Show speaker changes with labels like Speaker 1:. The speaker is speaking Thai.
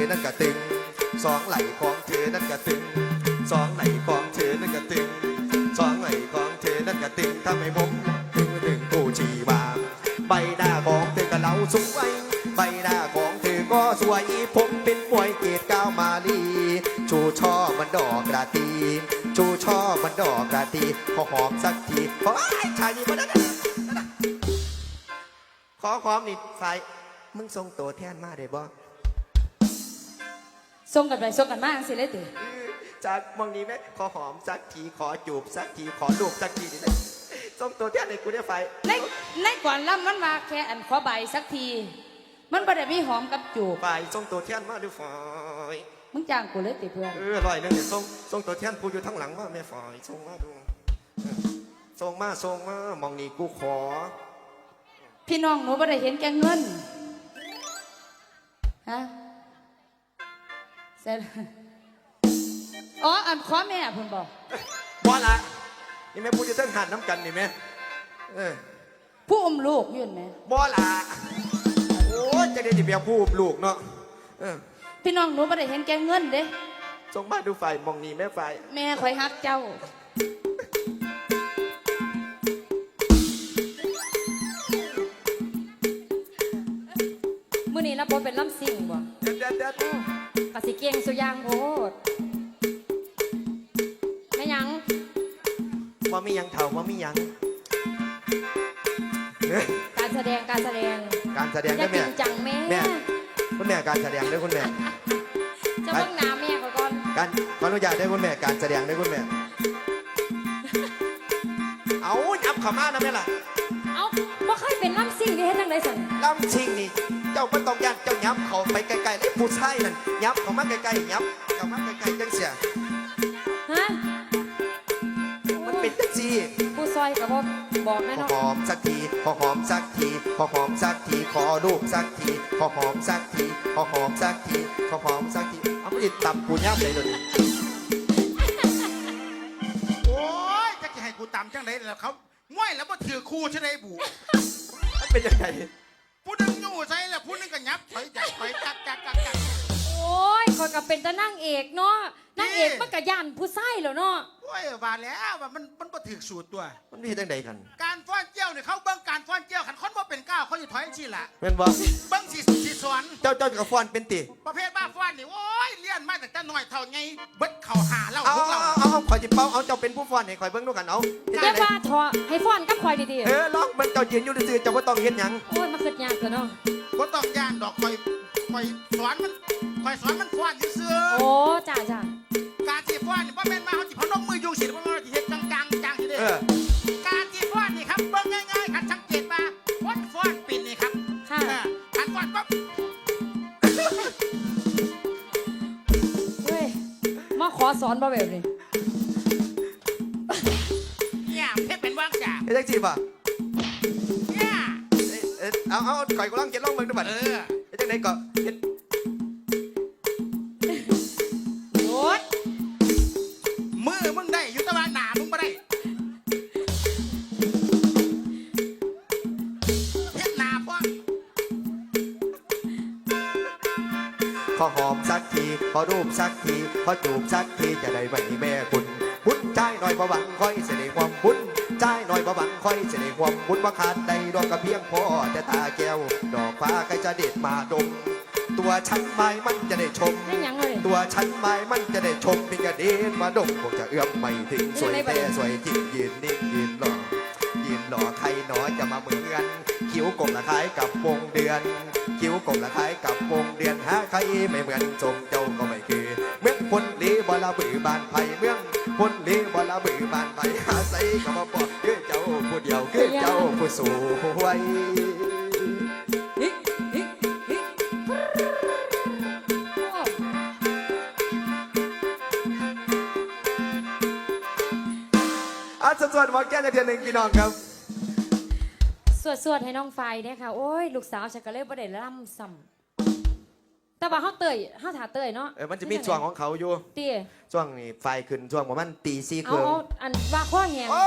Speaker 1: อนั่นก็ตึงสองไหลของเธอนั่นก็ตึงสองไหลของเธอนั่นก็ตึงสองไหลของเธอนั่นก็ตึงทำให้ผมถึงถึงกูชีบาใบหน้าของเธอก็เล่าสวยใบหน้าของเธอก็สวยผมเป็นมวยเกตก้าวมาลีชูช่อมันดอกกระตีชูช่อมันดอกกระตีขอหอมสักทีขอไอ้ชายนี่มาได้ขอหอมนี่ไฟมึงส่งตัวแทนมาได้บ่
Speaker 2: ส่งกันไปส่งกันมาสิเลยติ
Speaker 1: จากมองนี้ไหมขอหอมสักทีขอจูบสักทีขอลูบสักทีนี่นะส่งตัวแทนให้กูได้ไฟ
Speaker 2: ในในก่อนล่ำมันมาแค่อันขอใบสักที มันบ่ได้มีหอมกับจูบ
Speaker 1: ไฟส่งตัวแทนมาดูไฟ
Speaker 2: มึงจ้างกูเลยติเพื่อน
Speaker 1: เออลอยหนึงเนี่ยส่งส่งตัวแทนกูอยู่ทั้งหลังมาแม่ไฟส่งมาดูเออส่งมาส่งมามองนี้กูขอ
Speaker 2: พี่น้องหนูบ่ได้เห็นแก่เงินฮะ เสร็จอ๋ออันขอแม่เพิ่นบอก
Speaker 1: บ่ละนี่แม่พูดจะเส้นหันน้ำกันนี่แม่เออ
Speaker 2: ผู้อมลูกอยืนไหม
Speaker 1: บ่ละโอ้ยจะได้ดิเบียผู้ลูกเนาะเออ
Speaker 2: พี่น้องหนูบ่ได้เห็นแก่เงินเด้
Speaker 1: ส่งมาดูไฟมองนี้แม่ไฟ
Speaker 2: แม่คอยฮักเจ้ามื้อนี้เราบ่เป็นลำสิ่งบ่
Speaker 1: เด็ดเด็ดเด็ด
Speaker 2: กะสิเกียงสุยางโพดแม่หยัง
Speaker 1: ว่ามีหยังเท่าว่ามีหยังเอ้ย
Speaker 2: การแสดงการแสดง
Speaker 1: การแสดง
Speaker 2: อย่า
Speaker 1: ได้
Speaker 2: จ
Speaker 1: แม่
Speaker 2: ริงจังแม่
Speaker 1: แม่ คุณแม่การแสดงด้วยคุณแม่
Speaker 2: จะเบิ่งหน้าแม่ก่อนก่อน
Speaker 1: การขออนุญาตได้คุณแม่การแสดงได้คุณแม่ เอายับเข้ามานะแม่ล่ะ
Speaker 2: เอ้าบ่เคยเป็นลำสิ่งที่เฮ็ดจังไดสั่น
Speaker 1: ลำชิงนี่ เจ้าไม่ต้องยันเจ้ายับเขาไปไกลๆเลยผู้ชายนั่นยับเขามาไกลๆยับเขามาไกลๆจังเสีย
Speaker 2: ฮะ
Speaker 1: มันเป็นจังซี่
Speaker 2: ผู้ซอยก็บ่บอกแม่
Speaker 1: ขอ
Speaker 2: เนาะ
Speaker 1: หอมสักทีขอหอมสักทีขอหอมสักทีขอลูกสักทีขอหอมสักทีขอหอมสักทีขอหอมสักทีเอาไปติดตำกูยับเลยเลย
Speaker 3: โอ้ยจะให้กูตำจังไดแล้วเขาง่วยแล้วบ่ถือคู่ใช่ไหมบุ
Speaker 1: มันเป็นยังไง
Speaker 3: ผู้หนึงอ ยู่ใส่แล้วผู้หนึงก็ยับถอยจักถอยจักจักจักจัก
Speaker 2: โอ้ยคอยก็เป็นแต่นางเอกเนาะนางเอก
Speaker 3: นี่
Speaker 2: มันก็ย่านผู้ชายแล้วเนาะ
Speaker 3: โอ้ยว่าแล้วว่ามันมันบ่ถือสูตรตัว
Speaker 1: มันมีจังใดกัน
Speaker 3: การฟ้อนเจี้ยวเนี่ยเขาเบิ่งการฟ้อนเจี้ยวขันคนบ่เป็นก้าวเขาอยู่ถอยสิล่ะ
Speaker 1: เป็นบ่
Speaker 3: เบิ่งสิสิสอน
Speaker 1: เจ้าเจ้ากับฟอนเป็นติ
Speaker 3: ประเภทบ้าฟ้อนนี่โอ้ยเลี้ยนมาตั้งแต่น้อยเท่าไงเบิดเข่าหาแล้ว
Speaker 1: เอา
Speaker 3: พวก
Speaker 1: เอา
Speaker 3: เรา
Speaker 1: เอาเอาคอยจิเป้าเอาเจ้าเป็นผู้ฟอนให้คอยเบิ้งดูกันเอาเฮ็ด
Speaker 2: อย่า
Speaker 1: จังใด
Speaker 2: ว่าทอให้ฟ้อนกับคอยดี
Speaker 1: เออลองมันเจ้ายืนอยู่ซื่อๆเจ้าบ่ต้องเฮ็ดหยัง
Speaker 2: ๆโอ้ยมาคิดยากเถอะเนาะ
Speaker 3: บ่ต้องย่านดอกคอยคอยสอนมันคอยสอนมันฟ้อนซื่อๆ
Speaker 2: โอ้จ้าจ้า
Speaker 3: การที่ฟ้อนนี่บ่แม่นมาเขาสิพนมมืออยู่สิบ่แม่นว่าสิเฮ็ดจังๆจังสิเด้
Speaker 1: เออ
Speaker 3: การที่ฟ้อนนี่ครับเบิ่งง่ายๆครับสังเกตว่าฟ้อนฟ้อนปิ่นนี่ครับ
Speaker 2: ค่ะ
Speaker 3: เออการฟ้อนปั๊บ
Speaker 2: เฮ้ย มาขอสอนบ่แบบนี้
Speaker 3: เนี่ยเพชรเป็นว่างจ้ะ
Speaker 1: เฮ็ดจังซี่ป่ะ
Speaker 3: เนี่ย
Speaker 1: เอ้ยเอ้ยเอาเอาคอยกูลองเก็บลองเบิ่งดูบัด
Speaker 3: เออ
Speaker 1: เฮ็ดจังไดก็เฮ็ด
Speaker 2: โอ๊ย
Speaker 3: มือมึงได้อยู่แตะวันหนามึงบ่ได้เพชรหนาฟ้อน
Speaker 1: ขอหอมสักที ขอรูปสักที ขอจูบสักทีจะได้ไหมแม่คุณบุญใจายหน่อยบ่หวังคอยเสด็จความบุญ ใจายหน่อยบ่หวังคอยเสด็จความบุญว่าขาดใดดอกกระเพียงพอแต่ตาแก้ว ดอกฟ้าใครจะเด็ดมาดม ตัวฉันไม้มันจะได้ชม
Speaker 2: ไม่หยังเลย
Speaker 1: ตัวฉันไม้มันจะได้ชมเป็นกระเด็นมาดมคงจะเอื้อมไม่ถึงสวยแต่สวยจริงยืนนิ่งยืนหล่อยืนหล่อใครหนอจะมาเหมือนคิ้วกลมละคล้ายกับวงเดือน คิ้วกลมละคล้ายกับวงเดือนหาใครไม่เหมือนทรงเจ้าก็ไม่คือเมืองพลลีบอละบือบานไผ่เมืองพลลีบอละบือบานไผ่หาใส่ก็มาบอกคือเจ้าผู้เดียวคือเจ้าผู้สวย
Speaker 2: ฮิฮิฮิโอ้
Speaker 1: อะสดๆมาแก้ในเทียนหนึ่งพี่น้องครับ
Speaker 2: สวดสวดให้น้องไฟเนี่ยค่ะ โอ้ย ลูกสาวฉันก็เลยบ่ได้ล่ำซ้ำแต่ว่าเฮาเตยเฮาถาเตยเนาะ
Speaker 1: เออมันจะมีช่วงของเขาอยู่
Speaker 2: เตี้ย
Speaker 1: ช่วงนี้ไฟขึ้นช่วงประมาณตีสี่ค
Speaker 2: เอา
Speaker 1: รึ่ง
Speaker 2: เอาอันว่าข้อแหง
Speaker 1: โอ้